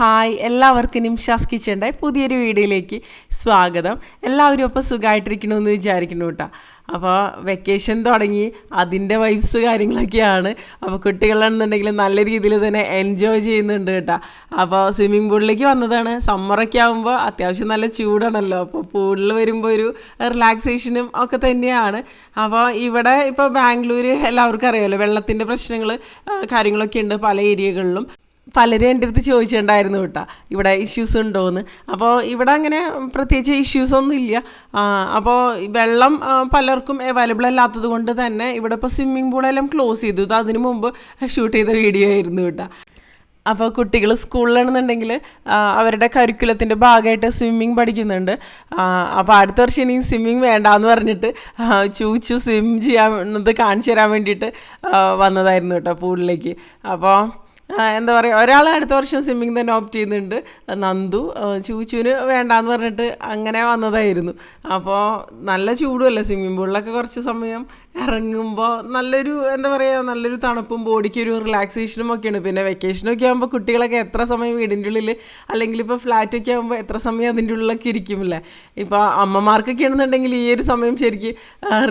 Hi എല്ലാവർക്കും നിംഷാസ് കിച്ചന്റെ പുതിയൊരു വീഡിയോയിലേക്ക് സ്വാഗതം. എല്ലാവരും അപ്പോൾ സുഖമായിട്ടിരിക്കണമെന്ന് വിചാരിക്കുന്നു കേട്ടോ. അപ്പോൾ വെക്കേഷൻ തുടങ്ങി അതിന്റെ വൈബ്സ് കാര്യങ്ങളൊക്കെയാണ്. അപ്പോൾ കുട്ടികളാണെന്നുണ്ടെങ്കിൽ നല്ല രീതിയിൽ തന്നെ എൻജോയ് ചെയ്യുന്നുണ്ട് കേട്ടോ. അപ്പോൾ സ്വിമ്മിംഗ് പൂളിലേക്ക് വന്നതാണ്. സമ്മറൊക്കെ ആകുമ്പോൾ അത്യാവശ്യം നല്ല ചൂടാണല്ലോ. അപ്പോൾ പൂളിൽ വരുമ്പോൾ ഒരു റിലാക്സേഷനും ഒക്കെ തന്നെയാണ്. അപ്പോൾ ഇവിടെ ഇപ്പോൾ ബാംഗ്ലൂർ എല്ലാവർക്കും അറിയാമല്ലോ വെള്ളത്തിന്റെ പ്രശ്നങ്ങൾ കാര്യങ്ങളൊക്കെ ഉണ്ട് പല ഏരിയകളിലും പലരും എന്റെ അടുത്ത് ചോദിച്ചിട്ടുണ്ടായിരുന്നു കേട്ടോ ഇവിടെ ഇഷ്യൂസ് ഉണ്ടോയെന്ന് അപ്പോൾ ഇവിടെ അങ്ങനെ പ്രത്യേകിച്ച് ഇഷ്യൂസ് ഒന്നും ഇല്ല. അപ്പോൾ വെള്ളം പലർക്കും അവൈലബിൾ അല്ലാത്തത് കൊണ്ട് തന്നെ ഇവിടെ ഇപ്പോൾ സ്വിമ്മിംഗ് പൂളെല്ലാം ക്ലോസ് ചെയ്തു. ഇത് അതിനു മുമ്പ് ഷൂട്ട് ചെയ്ത വീഡിയോ ആയിരുന്നു കേട്ടോ. അപ്പോൾ കുട്ടികൾ സ്കൂളിലാണെന്നുണ്ടെങ്കിൽ അവരുടെ കരിക്കുലത്തിന്റെ ഭാഗമായിട്ട് സ്വിമ്മിങ് പഠിക്കുന്നുണ്ട്. അപ്പോൾ അടുത്ത വർഷം ഇനി സ്വിമ്മിങ് വേണ്ടാന്ന് പറഞ്ഞിട്ട് ചൂച്ചു സ്വിം ചെയ്യാൻ കാണിച്ചു തരാൻ വേണ്ടിയിട്ട് വന്നതായിരുന്നു കേട്ടോ പൂളിലേക്ക് അപ്പോൾ എന്താ പറയുക ഒരാൾ അടുത്ത വർഷം സ്വിമ്മിങ് തന്നെ ഓപ്റ്റ് ചെയ്യുന്നുണ്ട്. നന്ദു ചൂച്ചുവിന് വേണ്ടാന്ന് പറഞ്ഞിട്ട് അങ്ങനെ വന്നതായിരുന്നു. അപ്പോൾ നല്ല ചൂടുമല്ലേ സ്വിമ്മിംഗ് പൂളിലൊക്കെ കുറച്ച് സമയം ഇറങ്ങുമ്പോൾ നല്ലൊരു എന്താ പറയുക നല്ലൊരു തണുപ്പും ബോഡിക്ക് ഒരു റിലാക്സേഷനും ഒക്കെയാണ്. പിന്നെ വെക്കേഷനൊക്കെ ആകുമ്പോൾ കുട്ടികളൊക്കെ എത്ര സമയം വീടിന്റെ ഉള്ളിൽ അല്ലെങ്കിൽ ഇപ്പോൾ ഫ്ലാറ്റൊക്കെ ആകുമ്പോൾ എത്ര സമയം അതിന്റെ ഉള്ളിലൊക്കെ ഇരിക്കുമല്ലേ ഇപ്പോൾ അമ്മമാർക്കൊക്കെ ആണെന്നുണ്ടെങ്കിൽ ഈ ഒരു സമയം ശരിക്കും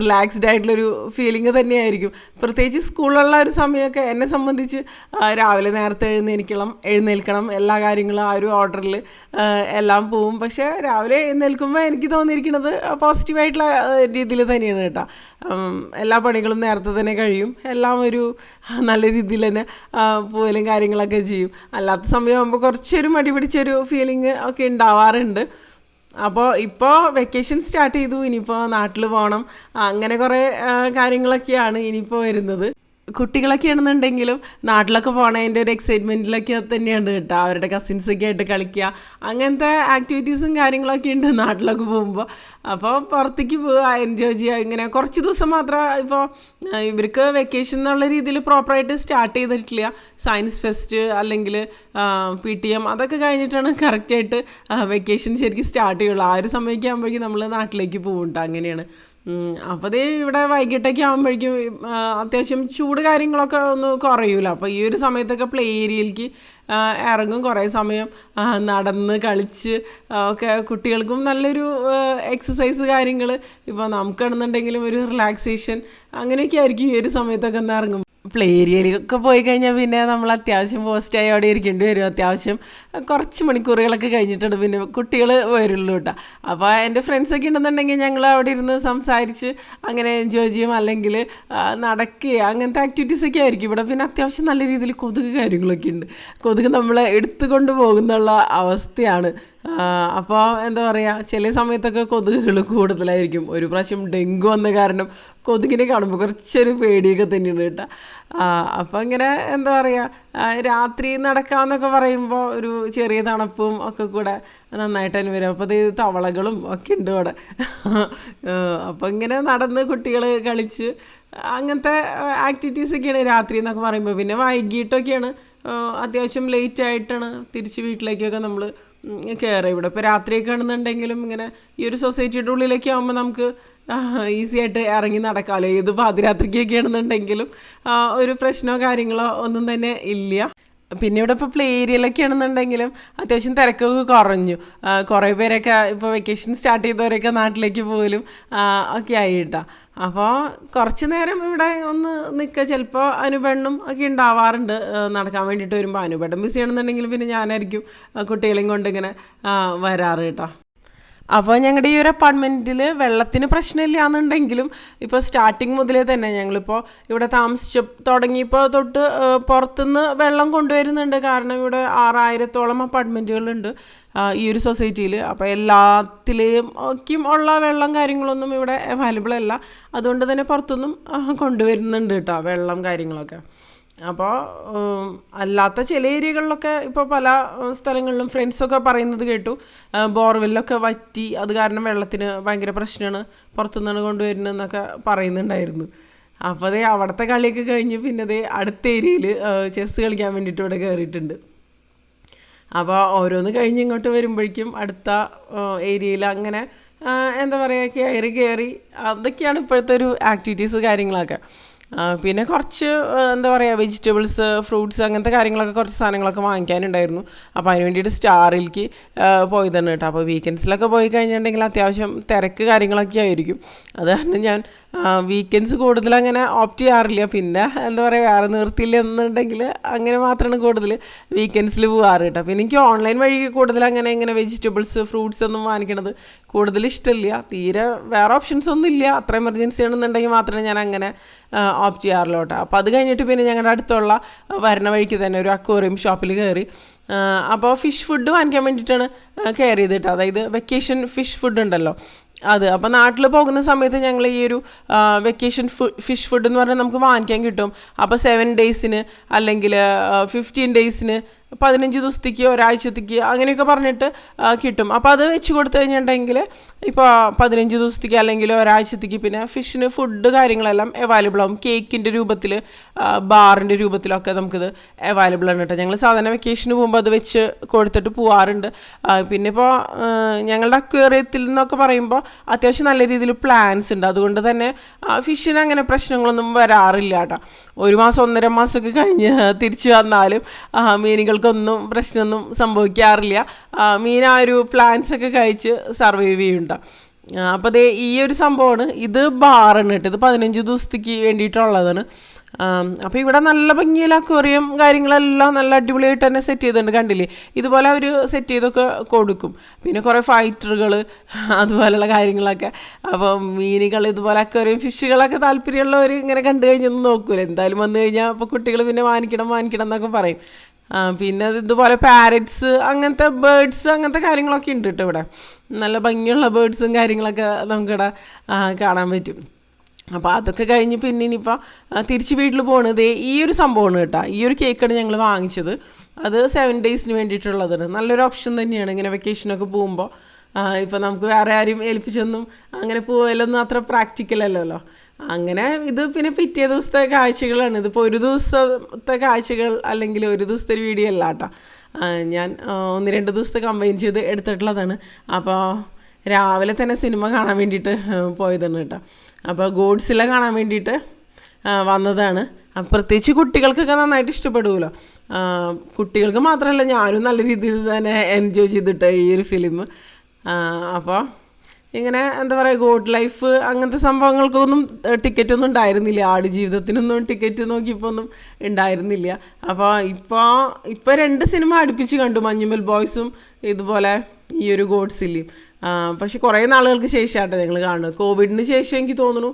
റിലാക്സ്ഡ് ആയിട്ടുള്ളൊരു ഫീലിംഗ് തന്നെയായിരിക്കും. പ്രത്യേകിച്ച് സ്കൂളിലുള്ള ഒരു സമയമൊക്കെ എന്നെ സംബന്ധിച്ച് ആ, രാവിലെ നേരത്തെ എഴുന്നേൽക്കണം എഴുന്നേൽക്കണം എല്ലാ കാര്യങ്ങളും ആ ഒരു ഓർഡറിൽ എല്ലാം പോവും. പക്ഷേ രാവിലെ എഴുന്നേൽക്കുമ്പോൾ എനിക്ക് തോന്നിയിരിക്കുന്നത് പോസിറ്റീവായിട്ടുള്ള രീതിയിൽ തന്നെയാണ് കേട്ടോ. എല്ലാ പണികളും നേരത്തെ തന്നെ കഴിയും. എല്ലാം ഒരു നല്ല രീതിയിൽ തന്നെ പോലും കാര്യങ്ങളൊക്കെ ചെയ്യും. അല്ലാത്ത സമയമാകുമ്പോൾ കുറച്ചൊരു മടി പിടിച്ചൊരു ഫീലിംഗ് ഒക്കെ ഉണ്ടാവാറുണ്ട്. അപ്പോൾ ഇപ്പോൾ വെക്കേഷൻ സ്റ്റാർട്ട് ചെയ്തു. ഇനിയിപ്പോൾ നാട്ടിൽ പോകണം അങ്ങനെ കുറേ കാര്യങ്ങളൊക്കെയാണ് ഇനിയിപ്പോൾ വരുന്നത്. കുട്ടികളൊക്കെ ആണെന്നുണ്ടെങ്കിലും നാട്ടിലൊക്കെ പോണതിന്റെ ഒരു എക്സൈറ്റ്മെന്റിലൊക്കെ തന്നെയാണ് കേട്ടോ. അവരുടെ കസിൻസൊക്കെ ആയിട്ട് കളിക്കുക അങ്ങനത്തെ ആക്ടിവിറ്റീസും കാര്യങ്ങളൊക്കെ ഉണ്ട് നാട്ടിലൊക്കെ പോകുമ്പോൾ അപ്പോൾ പുറത്തേക്ക് പോവുക എൻജോയ് ചെയ്യുക ഇങ്ങനെ കുറച്ച് ദിവസം മാത്രം ഇപ്പോൾ ഇവർക്ക് വെക്കേഷൻ എന്നുള്ള രീതിയിൽ പ്രോപ്പറായിട്ട് സ്റ്റാർട്ട് ചെയ്തിട്ടില്ല. സയൻസ് ഫെസ്റ്റ് അല്ലെങ്കിൽ പി ടി എം അതൊക്കെ കഴിഞ്ഞിട്ടാണ് കറക്റ്റായിട്ട് വെക്കേഷൻ ശരിക്കും സ്റ്റാർട്ട് ചെയ്യുള്ളൂ. ആ ഒരു സമയമൊക്കെ ആകുമ്പോഴേക്കും നമ്മൾ നാട്ടിലേക്ക് പോകും കേട്ടോ അങ്ങനെയാണ്. അപ്പോൾ ദേ ഇവിടെ വൈകിട്ടൊക്കെ ആകുമ്പോഴേക്കും അത്യാവശ്യം ചൂട് കാര്യങ്ങളൊക്കെ ഒന്ന് കുറയൂല. അപ്പോൾ ഈ ഒരു സമയത്തൊക്കെ പ്ലേ ഏരിയയിലേക്ക് ഇറങ്ങും. കുറേ സമയം നടന്ന് കളിച്ച് ഒക്കെ കുട്ടികൾക്കും നല്ലൊരു എക്സസൈസ് കാര്യങ്ങൾ നമുക്ക് നമുക്കാണെന്നുണ്ടെങ്കിലും ഒരു റിലാക്സേഷൻ അങ്ങനെയൊക്കെ ആയിരിക്കും ഈ ഒരു സമയത്തൊക്കെ ഒന്ന് ഇറങ്ങും പ്ലേ ഏരിയയിലൊക്കെ പോയി കഴിഞ്ഞാൽ പിന്നെ നമ്മൾ അത്യാവശ്യം പോസ്റ്റ് ആയി അവിടെ ഇരിക്കേണ്ടി വരും. അത്യാവശ്യം കുറച്ച് മണിക്കൂറുകളൊക്കെ കഴിഞ്ഞിട്ടുണ്ട് പിന്നെ കുട്ടികൾ വരുള്ളൂ കേട്ടോ. അപ്പോൾ എന്റെ ഫ്രണ്ട്സൊക്കെ ഉണ്ടെന്നുണ്ടെങ്കിൽ ഞങ്ങൾ അവിടെ ഇരുന്ന് സംസാരിച്ച് അങ്ങനെ എൻജോയ് ചെയ്യും. അല്ലെങ്കിൽ നടക്കുക അങ്ങനത്തെ ആക്ടിവിറ്റീസൊക്കെ ആയിരിക്കും. ഇവിടെ പിന്നെ അത്യാവശ്യം നല്ല രീതിയിൽ കൊതുക് കാര്യങ്ങളൊക്കെ ഉണ്ട്. കൊതുക് നമ്മളെ എടുത്തുകൊണ്ട് പോകുന്നുള്ള അവസ്ഥയാണ് അപ്പോൾ എന്താ പറയുക ചില സമയത്തൊക്കെ കൊതുകുകൾ കൂടുതലായിരിക്കും. ഒരു പ്രാവശ്യം ഡെങ്കു വന്ന കാരണം കൊതുകിനെ കാണുമ്പോൾ കുറച്ചൊരു പേടിയൊക്കെ തന്നെയാണ് കേട്ടോ. അപ്പോൾ ഇങ്ങനെ എന്താ പറയുക രാത്രി നടക്കാമെന്നൊക്കെ പറയുമ്പോൾ ഒരു ചെറിയ തണുപ്പും ഒക്കെ കൂടെ നന്നായിട്ട് തന്നെ വരും അപ്പോൾ ഇത് തവളകളും ഒക്കെ ഉണ്ട് അവിടെ അപ്പോൾ ഇങ്ങനെ നടന്ന് കുട്ടികൾ കളിച്ച് അങ്ങനത്തെ ആക്ടിവിറ്റീസൊക്കെയാണ് രാത്രി എന്നൊക്കെ പറയുമ്പോൾ പിന്നെ വൈകിട്ടൊക്കെയാണ് അത്യാവശ്യം ലേറ്റ് ആയിട്ടാണ് തിരിച്ച് വീട്ടിലേക്കൊക്കെ നമ്മൾ കയറുക ഇവിടെ ഇപ്പോൾ രാത്രിയൊക്കെ ആണെന്നുണ്ടെങ്കിലും ഇങ്ങനെ ഈ ഒരു സൊസൈറ്റിയുടെ ഉള്ളിലേക്ക് ആകുമ്പോൾ നമുക്ക് ഈസി ആയിട്ട് ഇറങ്ങി നടക്കാമല്ലോ ഏത് പാതിരാത്രിക്കൊക്കെ ആണെന്നുണ്ടെങ്കിലും ഒരു പ്രശ്നമോ കാര്യങ്ങളോ ഒന്നും തന്നെ ഇല്ല. പിന്നെ ഇവിടെ ഇപ്പോൾ പ്ലേ ഏരിയയിലൊക്കെ ആണെന്നുണ്ടെങ്കിലും അത്യാവശ്യം തിരക്കൊക്കെ കുറഞ്ഞു. കുറേ പേരൊക്കെ ഇപ്പോൾ വെക്കേഷൻ സ്റ്റാർട്ട് ചെയ്തവരൊക്കെ നാട്ടിലേക്ക് പോലും ഒക്കെ ആയിട്ടാ. അപ്പോൾ കുറച്ച് നേരം ഇവിടെ ഒന്ന് നിൽക്കുക. ചിലപ്പോൾ അനുപെണ്ണും ഒക്കെ ഉണ്ടാവാറുണ്ട്. നടക്കാൻ വേണ്ടിയിട്ട് വരുമ്പോൾ അനുപെണ്ണും ബിസി ആണെന്നുണ്ടെങ്കിൽ പിന്നെ ഞാനായിരിക്കും കുട്ടികളെയും കൊണ്ട് ഇങ്ങനെ വരാറ് കേട്ടോ. അപ്പോൾ ഞങ്ങളുടെ ഈ ഒരു അപ്പാർട്ട്മെന്റിൽ വെള്ളത്തിന് പ്രശ്നമില്ല എന്നുണ്ടെങ്കിലും ഇപ്പോൾ സ്റ്റാർട്ടിങ് മുതലേ തന്നെ ഞങ്ങളിപ്പോൾ ഇവിടെ താമസിച്ച് തുടങ്ങിയപ്പോൾ തൊട്ട് പുറത്തുനിന്ന് വെള്ളം കൊണ്ടുവരുന്നുണ്ട്. കാരണം ഇവിടെ ആറായിരത്തോളം അപ്പാർട്ട്മെന്റുകളുണ്ട് ഈ ഒരു സൊസൈറ്റിയിൽ അപ്പോൾ എല്ലാത്തിലെയും ഒക്കെയും ഉള്ള വെള്ളം കാര്യങ്ങളൊന്നും ഇവിടെ അവൈലബിൾ അല്ല. അതുകൊണ്ട് തന്നെ പുറത്തുനിന്നും കൊണ്ടുവരുന്നുണ്ട് കേട്ടോ വെള്ളം കാര്യങ്ങളൊക്കെ. അപ്പോൾ അല്ലാത്ത ചില ഏരിയകളിലൊക്കെ ഇപ്പോൾ പല സ്ഥലങ്ങളിലും ഫ്രണ്ട്സൊക്കെ പറയുന്നത് കേട്ടു. ബോർവെല്ലൊക്കെ വറ്റി അത് കാരണം വെള്ളത്തിന് ഭയങ്കര പ്രശ്നമാണ് പുറത്തുനിന്നാണ് കൊണ്ടുവരുന്നതെന്നൊക്കെ പറയുന്നുണ്ടായിരുന്നു. അപ്പോൾ അതേ അവിടുത്തെ കളിയൊക്കെ കഴിഞ്ഞ് പിന്നെ അതേ അടുത്ത ഏരിയയിൽ ചെസ് കളിക്കാൻ വേണ്ടിയിട്ട് ഇവിടെ കയറിയിട്ടുണ്ട് അപ്പോൾ ഓരോന്ന് കഴിഞ്ഞ് ഇങ്ങോട്ട് വരുമ്പോഴേക്കും അടുത്ത ഏരിയയിൽ അങ്ങനെ എന്താ പറയുക കയറി കയറി അതൊക്കെയാണ് ഇപ്പോഴത്തെ ഒരു ആക്ടിവിറ്റീസ് കാര്യങ്ങളൊക്കെ. പിന്നെ കുറച്ച് എന്താ പറയുക വെജിറ്റബിൾസ് ഫ്രൂട്ട്സ് അങ്ങനത്തെ കാര്യങ്ങളൊക്കെ കുറച്ച് സാധനങ്ങളൊക്കെ വാങ്ങിക്കാനുണ്ടായിരുന്നു. അപ്പോൾ അതിന് വേണ്ടിയിട്ട് സ്റ്റാറിലേക്ക് പോയതാണ് കേട്ടോ. അപ്പോൾ വീക്കെൻഡ്സിലൊക്കെ പോയി കഴിഞ്ഞിട്ടുണ്ടെങ്കിൽ അത്യാവശ്യം തിരക്ക് കാര്യങ്ങളൊക്കെ ആയിരിക്കും. അത് കാരണം ഞാൻ വീക്കെൻഡ്സ് കൂടുതൽ അങ്ങനെ ഓപ്റ്റ് ചെയ്യാറില്ല. പിന്നെ എന്താ പറയുക വേറെ നിർത്തിയില്ല എന്നുണ്ടെങ്കിൽ അങ്ങനെ മാത്രമാണ് കൂടുതൽ വീക്കെൻഡ്സിൽ പോകാറ് കേട്ടോ. പിന്നെ എനിക്ക് ഓൺലൈൻ വഴി കൂടുതൽ അങ്ങനെ ഇങ്ങനെ വെജിറ്റബിൾസ് ഫ്രൂട്ട്സ് ഒന്നും വാങ്ങിക്കണത് കൂടുതൽ ഇഷ്ടമില്ല. തീരെ വേറെ ഓപ്ഷൻസ് ഒന്നും ഇല്ല അത്ര എമർജൻസി ആണെന്നുണ്ടെങ്കിൽ മാത്രമേ ഞാൻ അങ്ങനെ ഓപ്റ്റ് ചെയ്യാറുള്ളൂ കേട്ടോ അപ്പോൾ അത് കഴിഞ്ഞിട്ട് പിന്നെ ഞങ്ങളുടെ അടുത്തുള്ള വരണ വഴിക്ക് തന്നെ ഒരു അക്വേറിയം ഷോപ്പിൽ കയറി അപ്പോൾ ഫിഷ് ഫുഡ് വാങ്ങിക്കാൻ വേണ്ടിയിട്ടാണ് കയറി ചെയ്തിട്ട് അതായത് വെക്കേഷൻ ഫിഷ് ഫുഡ് ഉണ്ടല്ലോ. അത് അപ്പോൾ നാട്ടിൽ പോകുന്ന സമയത്ത് ഞങ്ങൾ ഈ ഒരു വെക്കേഷൻ ഫിഷ് ഫുഡ് എന്ന് പറഞ്ഞാൽ നമുക്ക് വാങ്ങിക്കാൻ കിട്ടും. അപ്പോൾ സെവൻ ഡേയ്സിന് അല്ലെങ്കിൽ ഫിഫ്റ്റീൻ ഡേയ്സിന് പതിനഞ്ച് ദിവസത്തേക്ക് ഒരാഴ്ചത്തേക്ക് അങ്ങനെയൊക്കെ പറഞ്ഞിട്ട് കിട്ടും. അപ്പോൾ അത് വെച്ച് കൊടുത്തു കഴിഞ്ഞിട്ടുണ്ടെങ്കിൽ ഇപ്പോൾ പതിനഞ്ച് ദിവസത്തേക്ക് അല്ലെങ്കിൽ ഒരാഴ്ചത്തേക്ക് പിന്നെ ഫിഷിന് ഫുഡ് കാര്യങ്ങളെല്ലാം അവൈലബിൾ ആവും. കേക്കിന്റെ രൂപത്തിൽ ബാറിന്റെ രൂപത്തിലൊക്കെ നമുക്കിത് അവൈലബിൾ ആണ് കേട്ടോ. ഞങ്ങൾ സാധാരണ വെക്കേഷന് പോകുമ്പോൾ അത് വെച്ച് കൊടുത്തിട്ട് പോവാറുണ്ട്. പിന്നെ ഇപ്പോൾ ഞങ്ങളുടെ അക്വേറിയത്തിൽ നിന്നൊക്കെ പറയുമ്പോൾ അത്യാവശ്യം നല്ല രീതിയിൽ പ്ലാൻസ് ഉണ്ട്. അതുകൊണ്ട് തന്നെ ഫിഷിന് അങ്ങനെ പ്രശ്നങ്ങളൊന്നും വരാറില്ല കേട്ടോ. ഒരു മാസം ഒന്നര മാസമൊക്കെ കഴിഞ്ഞ് തിരിച്ചു വന്നാലും ആ, മീനുകൾക്കൊന്നും പ്രശ്നമൊന്നും സംഭവിക്കാറില്ല. മീൻ ആ ഒരു പ്ലാന്റ്സ് ഒക്കെ കഴിച്ച് സർവൈവ് ചെയ്യുന്നുണ്ട്. അപ്പോൾ അതേ ഈ ഒരു സംഭവമാണ്. ഇത് ബാറാണ് കേട്ടോ. ഇത് പതിനഞ്ച് ദിവസത്തേക്ക് വേണ്ടിയിട്ടുള്ളതാണ്. അപ്പോൾ ഇവിടെ നല്ല ഭംഗിയിൽ അക്വേറിയം കാര്യങ്ങളെല്ലാം നല്ല അടിപൊളിയായിട്ട് തന്നെ സെറ്റ് ചെയ്തിട്ടുണ്ട്. കണ്ടില്ലേ? ഇതുപോലെ അവർ സെറ്റ് ചെയ്തൊക്കെ കൊടുക്കും. പിന്നെ കുറേ ഫൈറ്ററുകൾ അതുപോലെയുള്ള കാര്യങ്ങളൊക്കെ. അപ്പോൾ മീനുകൾ ഇതുപോലെ അക്വേറിയം ഫിഷുകളൊക്കെ താല്പര്യമുള്ളവർ ഇങ്ങനെ കണ്ടു കഴിഞ്ഞൊന്നും നോക്കൂല. എന്തായാലും വന്നു കഴിഞ്ഞാൽ അപ്പോൾ കുട്ടികൾ പിന്നെ വാങ്ങിക്കണം വാങ്ങിക്കണം എന്നൊക്കെ പറയും. പിന്നെ ഇതുപോലെ പാരറ്റ്സ് അങ്ങനത്തെ ബേഡ്സ് അങ്ങനത്തെ കാര്യങ്ങളൊക്കെ ഉണ്ട് കേട്ടോ ഇവിടെ. നല്ല ഭംഗിയുള്ള ബേഡ്സും കാര്യങ്ങളൊക്കെ നമുക്കിവിടെ കാണാൻ പറ്റും. അപ്പോൾ അതൊക്കെ കഴിഞ്ഞ് പിന്നെ ഇനിയിപ്പോൾ തിരിച്ച് വീട്ടിൽ പോകണത് ഈ ഒരു സംഭവമാണ് കേട്ടോ. ഈ ഒരു കേക്കാണ് ഞങ്ങൾ വാങ്ങിച്ചത്. അത് സെവൻ ഡേയ്സിന് വേണ്ടിയിട്ടുള്ളതാണ്. നല്ലൊരു ഓപ്ഷൻ തന്നെയാണ് ഇങ്ങനെ വെക്കേഷനൊക്കെ പോകുമ്പോൾ ഇപ്പോൾ നമുക്ക് വേറെ ആരും ഏൽപ്പിച്ചൊന്നും അങ്ങനെ പോകലൊന്നും അത്ര പ്രാക്ടിക്കൽ അല്ലല്ലോ. അങ്ങനെ ഇത് പിന്നെ പിറ്റേ ദിവസത്തെ കാഴ്ചകളാണ്. ഇതിപ്പോൾ ഒരു ദിവസത്തെ കാഴ്ചകൾ അല്ലെങ്കിൽ ഒരു ദിവസത്തെ ഒരു വീഡിയോ അല്ല കേട്ടോ. ഞാൻ ഒന്ന് രണ്ട് ദിവസത്തെ കമ്പൈൻ ചെയ്ത് എടുത്തിട്ടുള്ളതാണ്. അപ്പോൾ രാവിലെ തന്നെ സിനിമ കാണാൻ വേണ്ടിയിട്ട് പോയതാണ് കേട്ടോ. അപ്പോൾ ഗോഡ്സില കാണാൻ വേണ്ടിയിട്ട് വന്നതാണ്. പ്രത്യേകിച്ച് കുട്ടികൾക്കൊക്കെ നന്നായിട്ട് ഇഷ്ടപ്പെടുമല്ലോ കുട്ടികൾക്ക് മാത്രമല്ല ഞാനും നല്ല രീതിയിൽ തന്നെ എൻജോയ് ചെയ്തിട്ട് ഈ ഒരു ഫിലിം അപ്പോൾ ഇങ്ങനെ എന്താ പറയുക ഗോഡ് ലൈഫ് അങ്ങനത്തെ സംഭവങ്ങൾക്കൊന്നും ടിക്കറ്റ് ഒന്നും ഉണ്ടായിരുന്നില്ല. ആട് ജീവിതത്തിനൊന്നും ടിക്കറ്റ് നോക്കിയപ്പോൾ ഒന്നും ഉണ്ടായിരുന്നില്ല. അപ്പോൾ ഇപ്പോൾ ഇപ്പോൾ രണ്ട് സിനിമ അടുപ്പിച്ച് കണ്ടു. മഞ്ഞുമൽ ബോയ്സും ഇതുപോലെ ഈ ഒരു ഗോഡ്സിലിയും പക്ഷെ കുറേ നാളുകൾക്ക് ശേഷമാട്ടോ ഞങ്ങൾ കാണുന്നത്. കോവിഡിന് ശേഷം എനിക്ക് തോന്നുന്നു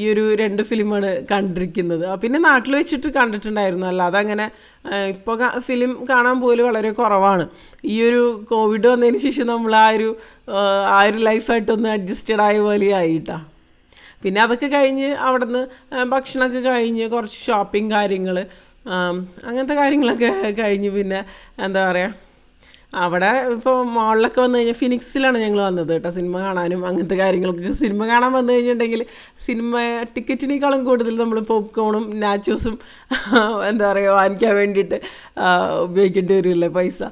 ഈ ഒരു രണ്ട് ഫിലിമാണ് കണ്ടിരിക്കുന്നത്. പിന്നെ നാട്ടിൽ വെച്ചിട്ട് കണ്ടിട്ടുണ്ടായിരുന്നു. അല്ലാതെ അങ്ങനെ ഇപ്പോൾ ഫിലിം കാണാൻ പോലും വളരെ കുറവാണ്. ഈ ഒരു കോവിഡ് വന്നതിന് ശേഷം നമ്മൾ ആ ഒരു ആ, ഒരു ലൈഫായിട്ടൊന്ന് അഡ്ജസ്റ്റഡ് ആയ പോലെ ആയിട്ടാ. പിന്നെ അതൊക്കെ കഴിഞ്ഞ് അവിടുന്ന് ഭക്ഷണമൊക്കെ കഴിഞ്ഞ് കുറച്ച് ഷോപ്പിംഗ് കാര്യങ്ങൾ അങ്ങനത്തെ കാര്യങ്ങളൊക്കെ കഴിഞ്ഞ് പിന്നെ എന്താ പറയുക അവിടെ ഇപ്പോൾ മോളിലൊക്കെ വന്നു കഴിഞ്ഞാൽ ഫിനിക്സിലാണ് ഞങ്ങൾ വന്നത് കേട്ടോ. സിനിമ കാണാനും അങ്ങനത്തെ കാര്യങ്ങൾക്ക് സിനിമ കാണാൻ വന്നു കഴിഞ്ഞിട്ടുണ്ടെങ്കിൽ സിനിമ ടിക്കറ്റിനേക്കാളും കൂടുതൽ നമ്മൾ പോപ്കോണും നാച്ചോസും എന്താ പറയുക വാങ്ങിക്കാൻ വേണ്ടിയിട്ട് ഉപയോഗിക്കേണ്ടി വരില്ലേ പൈസ.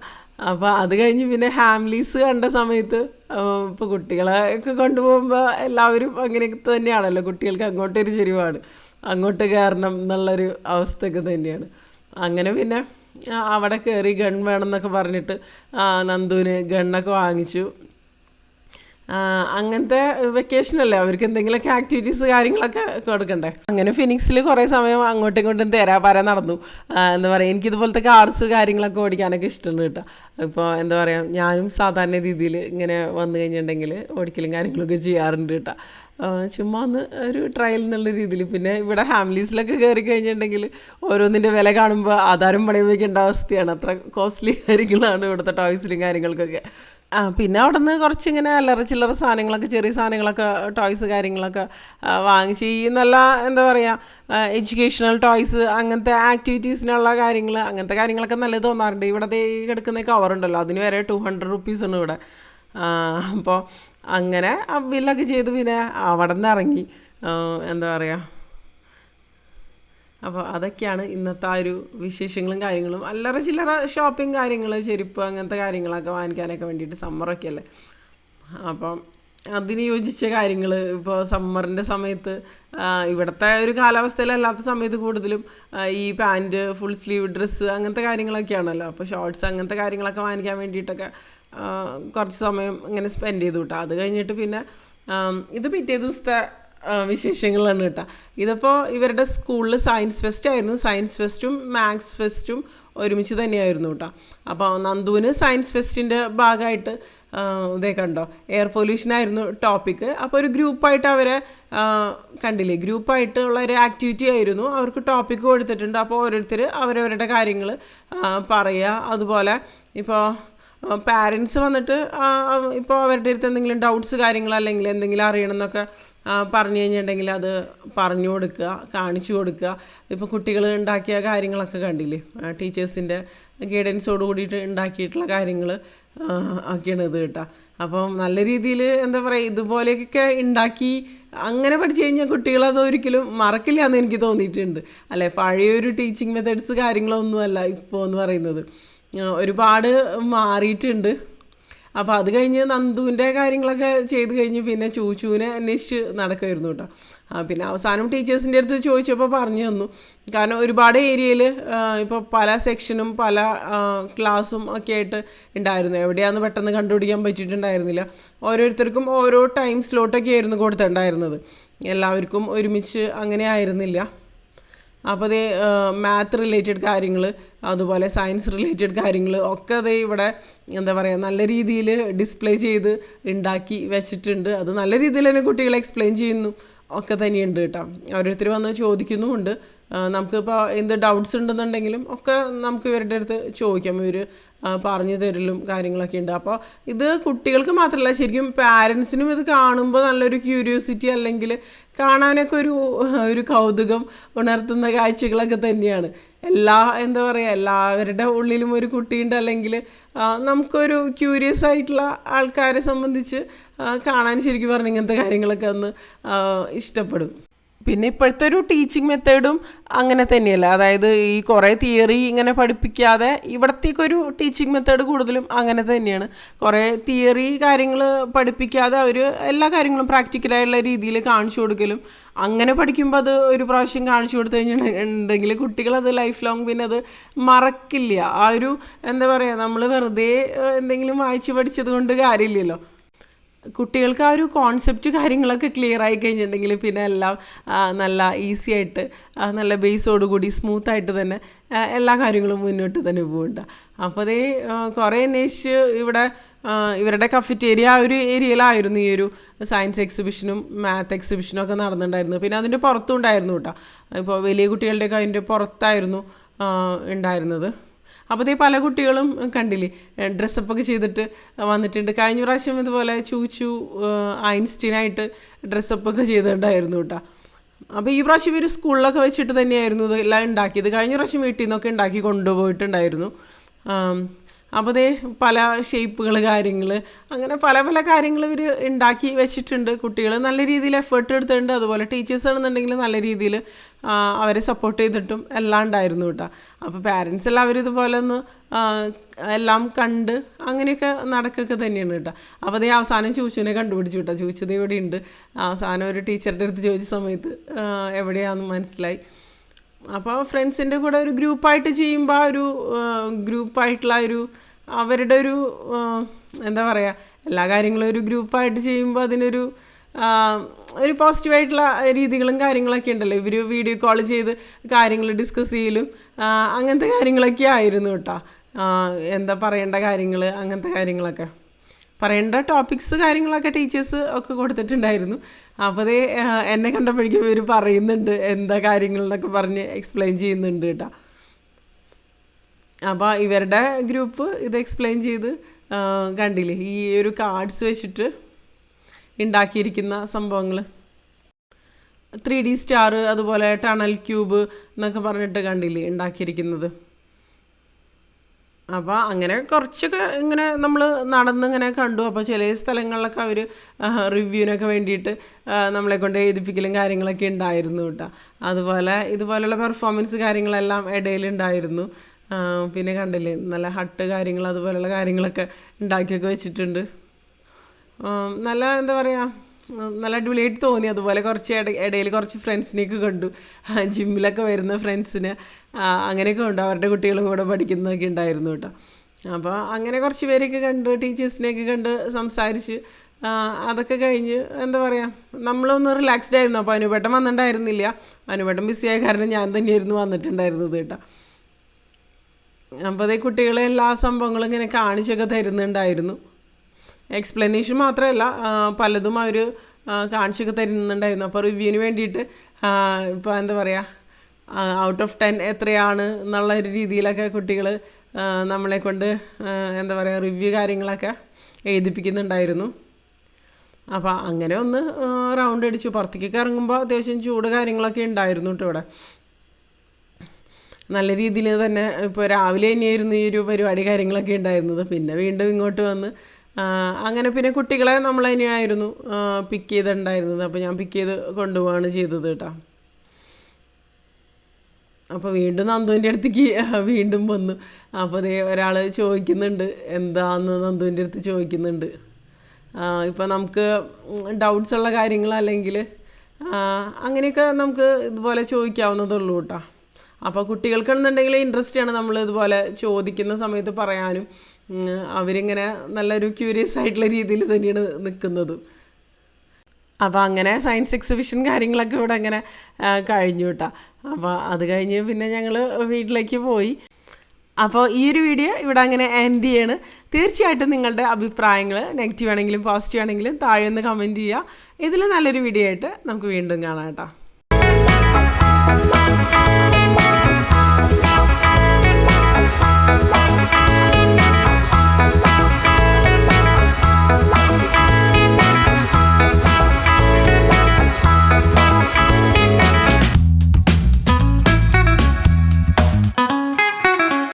അപ്പോൾ അത് കഴിഞ്ഞ് പിന്നെ ഹാംലീസ് കണ്ട സമയത്ത് ഇപ്പോൾ കുട്ടികളെ ഒക്കെ കൊണ്ടുപോകുമ്പോൾ എല്ലാവരും അങ്ങനെയൊക്കെ തന്നെയാണല്ലോ. കുട്ടികൾക്ക് അങ്ങോട്ടൊരു ചെരിവാണ്. അങ്ങോട്ട് കയറണം എന്നുള്ളൊരു അവസ്ഥയൊക്കെ തന്നെയാണ്. അങ്ങനെ പിന്നെ അവിടെ കയറി ഗൺ വേണമെന്നൊക്കെ പറഞ്ഞിട്ട് നന്ദുവിന് ഗണ്ണൊക്കെ വാങ്ങിച്ചു. അങ്ങനത്തെ വെക്കേഷൻ അല്ലേ? അവർക്ക് എന്തെങ്കിലുമൊക്കെ ആക്ടിവിറ്റീസ് കാര്യങ്ങളൊക്കെ കൊടുക്കണ്ടേ? അങ്ങനെ ഫിനിക്സിൽ കുറേ സമയം അങ്ങോട്ടും ഇങ്ങോട്ടും തേരാപാര നടന്നു. എന്താ പറയുക എനിക്കിതുപോലത്തെ കാർസ് കാര്യങ്ങളൊക്കെ ഓടിക്കാനൊക്കെ ഇഷ്ടമുണ്ട് കേട്ടോ. ഇപ്പോൾ എന്താ പറയുക ഞാനും സാധാരണ രീതിയിൽ ഇങ്ങനെ വന്നു കഴിഞ്ഞിട്ടുണ്ടെങ്കിൽ ഓടിക്കലും കാര്യങ്ങളൊക്കെ ചെയ്യാറുണ്ട് കേട്ടോ. ചുമ്മാ ഒന്ന് ഒരു ട്രയൽ എന്നുള്ള രീതിയിൽ. പിന്നെ ഇവിടെ ഫാമിലീസിലൊക്കെ കയറി കഴിഞ്ഞിട്ടുണ്ടെങ്കിൽ ഓരോന്നിന്റെ വില കാണുമ്പോൾ ആധാരം പണയം വയ്ക്കേണ്ട അവസ്ഥയാണ്. അത്ര കോസ്റ്റ്ലി കാര്യങ്ങളാണ് ഇവിടുത്തെ ടോയ്സിലും കാര്യങ്ങൾക്കൊക്കെ. ആ പിന്നെ അവിടെ നിന്ന് കുറച്ചിങ്ങനെ അല്ലറ ചില്ലറ സാധനങ്ങളൊക്കെ ചെറിയ സാധനങ്ങളൊക്കെ ടോയ്സ് കാര്യങ്ങളൊക്കെ വാങ്ങിച്ച് ഈ നല്ല എന്താ പറയുക എഡ്യൂക്കേഷണൽ ടോയ്സ് അങ്ങനത്തെ ആക്ടിവിറ്റീസിനുള്ള കാര്യങ്ങൾ അങ്ങനത്തെ കാര്യങ്ങളൊക്കെ നല്ലത് തോന്നാറുണ്ട്. ഇവിടെ കിടക്കുന്ന കവറുണ്ടല്ലോ അതിന് വരെ ടു ഹൺഡ്രഡ് റുപ്പീസാണ് ഇവിടെ. അപ്പോൾ അങ്ങനെ ബില്ലൊക്കെ ചെയ്ത് പിന്നെ അവിടെ നിന്ന് ഇറങ്ങി എന്താ പറയുക അപ്പോൾ അതൊക്കെയാണ് ഇന്നത്തെ ആ ഒരു വിശേഷങ്ങളും കാര്യങ്ങളും. അല്ലറ ചില്ലറ ഷോപ്പിംഗ് കാര്യങ്ങൾ ചെരുപ്പ് അങ്ങനത്തെ കാര്യങ്ങളൊക്കെ വാങ്ങിക്കാനൊക്കെ വേണ്ടിയിട്ട് സമ്മറൊക്കെ അല്ലേ? അപ്പം അതിന് യോജിച്ച കാര്യങ്ങൾ ഇപ്പോൾ സമ്മറിന്റെ സമയത്ത് ഇവിടുത്തെ ഒരു കാലാവസ്ഥയിലല്ലാത്ത സമയത്ത് കൂടുതലും ഈ പാന്റ് ഫുൾ സ്ലീവ് ഡ്രസ്സ് അങ്ങനത്തെ കാര്യങ്ങളൊക്കെയാണല്ലോ. അപ്പോൾ ഷോർട്സ് അങ്ങനത്തെ കാര്യങ്ങളൊക്കെ വാങ്ങിക്കാൻ വേണ്ടിയിട്ടൊക്കെ കുറച്ച് സമയം ഇങ്ങനെ സ്പെൻഡ് ചെയ്തു കേട്ടോ. അത് കഴിഞ്ഞിട്ട് പിന്നെ ഇത് പിറ്റേ ദിവസത്തെ വിശേഷങ്ങളാണ് കേട്ടോ. ഇതിപ്പോൾ ഇവരുടെ സ്കൂളിൽ സയൻസ് ഫെസ്റ്റ് ആയിരുന്നു. സയൻസ് ഫെസ്റ്റും മാത്സ് ഫെസ്റ്റും ഒരുമിച്ച് തന്നെയായിരുന്നു കേട്ടോ. അപ്പോൾ നന്ദുവിന് സയൻസ് ഫെസ്റ്റിന്റെ ഭാഗമായിട്ട് ഇതേ കണ്ടോ എയർ പൊല്യൂഷൻ ആയിരുന്നു ടോപ്പിക്ക് അപ്പോൾ ഒരു ഗ്രൂപ്പായിട്ട് അവരെ കണ്ടില്ലേ ഗ്രൂപ്പായിട്ടുള്ള ഒരു ആക്ടിവിറ്റി ആയിരുന്നു. അവർക്ക് ടോപ്പിക്ക് കൊടുത്തിട്ടുണ്ട്. അപ്പോൾ ഓരോരുത്തർ അവരവരുടെ കാര്യങ്ങൾ പറയുക. അതുപോലെ ഇപ്പോൾ പാരൻസ് വന്നിട്ട് ഇപ്പോൾ അവരുടെ അടുത്ത് എന്തെങ്കിലും ഡൗട്ട്സ് കാര്യങ്ങൾ അല്ലെങ്കിൽ എന്തെങ്കിലും അറിയണമെന്നൊക്കെ ആ, പറഞ്ഞു കഴിഞ്ഞിട്ടുണ്ടെങ്കിൽ അത് പറഞ്ഞു കൊടുക്കുക കാണിച്ചു കൊടുക്കുക. ഇപ്പോൾ കുട്ടികൾ ഉണ്ടാക്കിയ കാര്യങ്ങളൊക്കെ കണ്ടില്ലേ? ടീച്ചേഴ്സിന്റെ ഗൈഡൻസോട് കൂടിയിട്ട് ഉണ്ടാക്കിയിട്ടുള്ള കാര്യങ്ങൾ ഒക്കെയാണ് ഇത് കേട്ടോ. അപ്പം നല്ല രീതിയിൽ എന്താ പറയുക ഇതുപോലെയൊക്കെ ഉണ്ടാക്കി അങ്ങനെ പഠിച്ചു കഴിഞ്ഞാൽ കുട്ടികളത് ഒരിക്കലും മറക്കില്ല എന്ന് എനിക്ക് തോന്നിയിട്ടുണ്ട്. അല്ലേ പഴയൊരു ടീച്ചിങ് മെത്തേഡ്സ് കാര്യങ്ങളൊന്നുമല്ല ഇപ്പോൾ എന്ന് പറയുന്നത്. ഒരുപാട് മാറിയിട്ടുണ്ട്. അപ്പോൾ അത് കഴിഞ്ഞ് നന്ദുവിന്റെ കാര്യങ്ങളൊക്കെ ചെയ്ത് കഴിഞ്ഞ് പിന്നെ ചൂച്ചുവിനെ അന്വേഷിച്ച് നടക്കുമായിരുന്നു കേട്ടോ. പിന്നെ അവസാനം ടീച്ചേഴ്സിന്റെ അടുത്ത് ചോദിച്ചപ്പോൾ പറഞ്ഞു തന്നു. കാരണം ഒരുപാട് ഏരിയയിൽ ഇപ്പോൾ പല സെക്ഷനും പല ക്ലാസ്സും ഒക്കെ ആയിട്ട് ഉണ്ടായിരുന്നു. എവിടെയാണെന്ന് പെട്ടെന്ന് കണ്ടുപിടിക്കാൻ പറ്റിയിട്ടുണ്ടായിരുന്നില്ല. ഓരോരുത്തർക്കും ഓരോ ടൈം സ്ലോട്ടൊക്കെ ആയിരുന്നു കൊടുത്തിട്ടുണ്ടായിരുന്നത്. എല്ലാവർക്കും ഒരുമിച്ച് അങ്ങനെ ആയിരുന്നില്ല. അപ്പോൾ അതേ മാത്ത് റിലേറ്റഡ് കാര്യങ്ങൾ അതുപോലെ സയൻസ് റിലേറ്റഡ് കാര്യങ്ങൾ ഒക്കെ അതേ ഇവിടെ എന്താ പറയുക നല്ല രീതിയിൽ ഡിസ്പ്ലേ ചെയ്ത് ഉണ്ടാക്കി വെച്ചിട്ടുണ്ട്. അത് നല്ല രീതിയിൽ തന്നെ കുട്ടികളെ എക്സ്പ്ലെയിൻ ചെയ്യുന്നു. ഒക്കെ തന്നെയുണ്ട് കേട്ടോ. ഓരോരുത്തർ വന്ന് ചോദിക്കുന്നുമുണ്ട്. നമുക്കിപ്പോൾ എന്ത് ഡൗട്ട്സ് ഉണ്ടെന്നുണ്ടെങ്കിലും ഒക്കെ നമുക്ക് ഇവരുടെ അടുത്ത് ചോദിക്കാം. ഇവർ പറഞ്ഞു തരലും കാര്യങ്ങളൊക്കെ ഉണ്ട്. അപ്പോൾ ഇത് കുട്ടികൾക്ക് മാത്രമല്ല ശരിക്കും പാരൻസിനും ഇത് കാണുമ്പോൾ നല്ലൊരു ക്യൂരിയോസിറ്റി അല്ലെങ്കിൽ കാണാനൊക്കെ ഒരു ഒരു കൗതുകം ഉണർത്തുന്ന കാഴ്ചകളൊക്കെ തന്നെയാണ്. എല്ലാ എന്താ പറയുക എല്ലാവരുടെ ഉള്ളിലും ഒരു കുട്ടിയുണ്ട് അല്ലെങ്കിൽ നമുക്കൊരു ക്യൂരിയസ് ആയിട്ടുള്ള ആൾക്കാരെ സംബന്ധിച്ച് കാണാൻ ശരിക്കും പറഞ്ഞ ഇങ്ങനത്തെ കാര്യങ്ങളൊക്കെ ഒന്ന് ഇഷ്ടപ്പെടും. പിന്നെ ഇപ്പോഴത്തെ ഒരു ടീച്ചിങ് മെത്തേഡും അങ്ങനെ തന്നെയല്ല. അതായത് ഈ കുറേ തിയറി ഇങ്ങനെ പഠിപ്പിക്കാതെ ഇവിടത്തേക്കൊരു ടീച്ചിങ് മെത്തേഡ് കൂടുതലും അങ്ങനെ തന്നെയാണ്. കുറേ തിയറി കാര്യങ്ങൾ പഠിപ്പിക്കാതെ അവർ എല്ലാ കാര്യങ്ങളും പ്രാക്ടിക്കലായുള്ള രീതിയിൽ കാണിച്ചു കൊടുക്കലും. അങ്ങനെ പഠിക്കുമ്പോൾ അത് ഒരു പ്രാവശ്യം കാണിച്ചു കൊടുത്തു കഴിഞ്ഞിട്ടുണ്ടെങ്കിൽ കുട്ടികളത് ലൈഫ് ലോങ് പിന്നെ അത് മറക്കില്ല. ആ ഒരു എന്താ പറയുക നമ്മൾ വെറുതെ എന്തെങ്കിലും വായിച്ച് പഠിച്ചത് കൊണ്ട് കാര്യമില്ലല്ലോ. കുട്ടികൾക്ക് ആ ഒരു കോൺസെപ്റ്റ് കാര്യങ്ങളൊക്കെ ക്ലിയർ ആയി കഴിഞ്ഞിട്ടുണ്ടെങ്കിൽ പിന്നെ എല്ലാം നല്ല ഈസി ആയിട്ട് നല്ല ബേസോടുകൂടി സ്മൂത്തായിട്ട് തന്നെ എല്ലാ കാര്യങ്ങളും മുന്നോട്ട് തന്നെ പോകുന്നുണ്ട് അപ്പോൾ അതേ കുറേ അന്വേഷിച്ച് ഇവിടെ ഇവരുടെ കഫറ്റേരിയ ആ ഒരു ഏരിയയിലായിരുന്നു ഈ ഒരു സയൻസ് എക്സിബിഷനും മാത്ത് എക്സിബിഷനും ഒക്കെ നടന്നിട്ടുണ്ടായിരുന്നു പിന്നെ അതിന്റെ പുറത്തും ഉണ്ടായിരുന്നു കേട്ടോ. ഇപ്പോൾ വലിയ കുട്ടികളുടെയൊക്കെ അതിന്റെ പുറത്തായിരുന്നു ഉണ്ടായിരുന്നത്. അപ്പോൾ പല കുട്ടികളും കണ്ടില്ലേ ഡ്രസ്സപ്പ് ഒക്കെ ചെയ്തിട്ട് വന്നിട്ടുണ്ട്. കഴിഞ്ഞ പ്രാവശ്യം ഇതുപോലെ ചൂച്ചു ഐൻസ്റ്റീനായിട്ട് ഡ്രസ്സപ്പ് ഒക്കെ ചെയ്തിട്ടുണ്ടായിരുന്നു കേട്ടോ. അപ്പോൾ ഈ പ്രാവശ്യം ഇവർ സ്കൂളിലൊക്കെ വെച്ചിട്ട് തന്നെയായിരുന്നു ഇതെല്ലാം ഉണ്ടാക്കിയത്. കഴിഞ്ഞ പ്രാവശ്യം വീട്ടിൽ നിന്നൊക്കെ ഉണ്ടാക്കി കൊണ്ടുപോയിട്ടുണ്ടായിരുന്നു. അപ്പോൾ ദേ പല ഷേപ്പുകൾ കാര്യങ്ങൾ അങ്ങനെ പല പല കാര്യങ്ങൾ ഇവർ ഉണ്ടാക്കി വെച്ചിട്ടുണ്ട്. കുട്ടികൾ നല്ല രീതിയിൽ എഫേർട്ട് എടുത്തിട്ടുണ്ട്. അതുപോലെ ടീച്ചേഴ്സ് ആണെന്നുണ്ടെങ്കിൽ നല്ല രീതിയിൽ അവരെ സപ്പോർട്ട് ചെയ്തിട്ടും എല്ലാം ഉണ്ടായിരുന്നു കേട്ടോ അപ്പോൾ പാരൻസ് എല്ലാവരും ഇതുപോലെ ഒന്ന് എല്ലാം കണ്ട് അങ്ങനെയൊക്കെ നടക്കൊക്കെ തന്നെയാണ് കേട്ടോ അപ്പോൾ അതേ അവസാനം ചൂച്ചുവിനെ കണ്ടുപിടിച്ചു കേട്ടോ ചൂച്ചത് ഇവിടെ ഉണ്ട് അവസാനം ഒരു ടീച്ചറുടെ അടുത്ത് ചോദിച്ച സമയത്ത് എവിടെയാണെന്ന് മനസ്സിലായി. അപ്പോൾ ഫ്രണ്ട്സിന്റെ കൂടെ ഒരു ഗ്രൂപ്പായിട്ട് ചെയ്യുമ്പോൾ ആ ഒരു ഗ്രൂപ്പായിട്ടുള്ള ഒരു അവരുടെ ഒരു എന്താ പറയുക എല്ലാ കാര്യങ്ങളും ഒരു ഗ്രൂപ്പായിട്ട് ചെയ്യുമ്പോൾ അതിനൊരു ഒരു പോസിറ്റീവായിട്ടുള്ള രീതികളും കാര്യങ്ങളൊക്കെ ഉണ്ടല്ലോ. ഇവർ വീഡിയോ കോൾ ചെയ്ത് കാര്യങ്ങൾ ഡിസ്കസ് ചെയ്യലും അങ്ങനത്തെ കാര്യങ്ങളൊക്കെ ആയിരുന്നു കേട്ടോ. എന്താ പറയേണ്ട കാര്യങ്ങൾ അങ്ങനത്തെ കാര്യങ്ങളൊക്കെ. പറയേണ്ട ടോപ്പിക്സ് കാര്യങ്ങളൊക്കെ ടീച്ചേഴ്സ് ഒക്കെ കൊടുത്തിട്ടുണ്ടായിരുന്നു. അപ്പോൾ അതേ എന്നെ കണ്ടപ്പോഴേക്കും ഇവർ പറയുന്നുണ്ട് എന്താ കാര്യങ്ങൾ എന്നൊക്കെ പറഞ്ഞ് എക്സ്പ്ലെയിൻ ചെയ്യുന്നുണ്ട് കേട്ടോ. അപ്പോൾ ഇവരുടെ ഗ്രൂപ്പ് ഇത് എക്സ്പ്ലെയിൻ ചെയ്ത് കണ്ടില്ലേ? ഈ ഒരു കാർഡ്സ് വെച്ചിട്ട് ഉണ്ടാക്കിയിരിക്കുന്ന സംഭവങ്ങൾ ത്രീ ഡി സ്റ്റാർ അതുപോലെ ടണൽ ക്യൂബ് എന്നൊക്കെ പറഞ്ഞിട്ട് കണ്ടില്ലേ? ഉണ്ടാക്കിയിരിക്കുന്നത് അപ്പോൾ അങ്ങനെ കുറച്ചൊക്കെ ഇങ്ങനെ നമ്മൾ നടന്നിങ്ങനെ കണ്ടു. അപ്പോൾ ചില സ്ഥലങ്ങളിലൊക്കെ അവർ റിവ്യൂവിനൊക്കെ വേണ്ടിയിട്ട് നമ്മളെ കൊണ്ട് എഴുതിപ്പിക്കലും കാര്യങ്ങളൊക്കെ ഉണ്ടായിരുന്നു കേട്ടോ. അതുപോലെ ഇതുപോലെയുള്ള പെർഫോമൻസ് കാര്യങ്ങളെല്ലാം ഇടയിലുണ്ടായിരുന്നു. പിന്നെ കണ്ടില്ലേ നല്ല ഹട്ട് കാര്യങ്ങൾ അതുപോലെയുള്ള കാര്യങ്ങളൊക്കെ ഉണ്ടാക്കിയൊക്കെ വെച്ചിട്ടുണ്ട്. നല്ല എന്താ പറയുക നല്ല അടിപൊളിയായിട്ട് തോന്നി അതുപോലെ കുറച്ച് ഇട ഇടയിൽ കുറച്ച് ഫ്രണ്ട്സിനെയൊക്കെ കണ്ടു. ജിമ്മിലൊക്കെ വരുന്ന ഫ്രണ്ട്സിന് അങ്ങനെയൊക്കെ ഉണ്ട് അവരുടെ കുട്ടികളും കൂടെ പഠിക്കുന്നതൊക്കെ ഉണ്ടായിരുന്നു കേട്ടോ. അപ്പോൾ അങ്ങനെ കുറച്ച് പേരെയൊക്കെ കണ്ട് ടീച്ചേഴ്സിനെയൊക്കെ കണ്ട് സംസാരിച്ച് അതൊക്കെ കഴിഞ്ഞ് എന്താ പറയുക നമ്മളൊന്ന് റിലാക്സ്ഡ് ആയിരുന്നു. അപ്പോൾ അനുപേട്ടൻ വന്നിട്ടുണ്ടായിരുന്നില്ല. അനുപേട്ടൻ ബിസിയായ കാരണം ഞാൻ തന്നെയായിരുന്നു വന്നിട്ടുണ്ടായിരുന്നത് കേട്ടോ. അപ്പോൾ അതേ കുട്ടികളെ എല്ലാ സംഭവങ്ങളും ഇങ്ങനെ കാണിച്ചൊക്കെ തരുന്നുണ്ടായിരുന്നു. എക്സ്പ്ലനേഷൻ മാത്രമല്ല പലതും അവർ കാണിച്ചൊക്കെ തരുന്നുണ്ടായിരുന്നു. അപ്പോൾ റിവ്യൂവിന് വേണ്ടിയിട്ട് ഇപ്പോൾ എന്താ പറയുക ഔട്ട് ഓഫ് ടെൻ എത്രയാണ് എന്നുള്ള ഒരു രീതിയിലൊക്കെ കുട്ടികൾ നമ്മളെ കൊണ്ട് എന്താ പറയുക റിവ്യൂ കാര്യങ്ങളൊക്കെ എഴുതിപ്പിക്കുന്നുണ്ടായിരുന്നു. അപ്പോൾ അങ്ങനെ ഒന്ന് റൗണ്ട് അടിച്ചു. പുറത്തേക്കൊക്കെ ഇറങ്ങുമ്പോൾ അത്യാവശ്യം ചൂട് കാര്യങ്ങളൊക്കെ ഉണ്ടായിരുന്നു കേട്ടോ ഇവിടെ. നല്ല രീതിയിൽ തന്നെ ഇപ്പോൾ രാവിലെ തന്നെയായിരുന്നു ഈ ഒരു പരിപാടി കാര്യങ്ങളൊക്കെ ഉണ്ടായിരുന്നത്. പിന്നെ വീണ്ടും ഇങ്ങോട്ട് വന്ന് അങ്ങനെ പിന്നെ കുട്ടികളെ നമ്മൾ തന്നെയായിരുന്നു പിക്ക് ചെയ്തിട്ടുണ്ടായിരുന്നത്. അപ്പോൾ ഞാൻ പിക്ക് ചെയ്ത് കൊണ്ടുപോവാണ് ചെയ്തത് കേട്ടോ. അപ്പോൾ വീണ്ടും നന്ദുവിന്റെ അടുത്തേക്ക് വീണ്ടും വന്നു. അപ്പോൾ അതേ ഒരാൾ ചോദിക്കുന്നുണ്ട് എന്താന്ന് നന്ദുവിന്റെ അടുത്ത് ചോദിക്കുന്നുണ്ട്. ഇപ്പോൾ നമുക്ക് ഡൗട്ട്സ് ഉള്ള കാര്യങ്ങൾ അല്ലെങ്കിൽ അങ്ങനെയൊക്കെ നമുക്ക് ഇതുപോലെ ചോദിക്കാവുന്നതുള്ളൂ കേട്ടോ. അപ്പോൾ കുട്ടികൾക്കാണെന്നുണ്ടെങ്കിൽ ഇൻട്രസ്റ്റ് ആണ് നമ്മൾ ഇതുപോലെ ചോദിക്കുന്ന സമയത്ത് പറയാനും അവരിങ്ങനെ നല്ലൊരു ക്യൂരിയസ് ആയിട്ടുള്ള രീതിയിൽ തന്നെയാണ് നിൽക്കുന്നത് അപ്പോൾ അങ്ങനെ സയൻസ് എക്സിബിഷൻ കാര്യങ്ങളൊക്കെ ഇവിടെ അങ്ങനെ കഴിഞ്ഞു കേട്ടോ. അപ്പോൾ അത് കഴിഞ്ഞ് പിന്നെ ഞങ്ങൾ വീട്ടിലേക്ക് പോയി. അപ്പോൾ ഈ ഒരു വീഡിയോ ഇവിടെ അങ്ങനെ എൻഡ് ചെയ്യാണ്. തീർച്ചയായിട്ടും നിങ്ങളുടെ അഭിപ്രായങ്ങൾ നെഗറ്റീവ് ആണെങ്കിലും പോസിറ്റീവ് ആണെങ്കിലും താഴെ ഒന്ന് കമന്റ് ചെയ്യുക. ഇതിൽ നല്ലൊരു വീഡിയോ ആയിട്ട് നമുക്ക് വീണ്ടും കാണാം കേട്ടോ.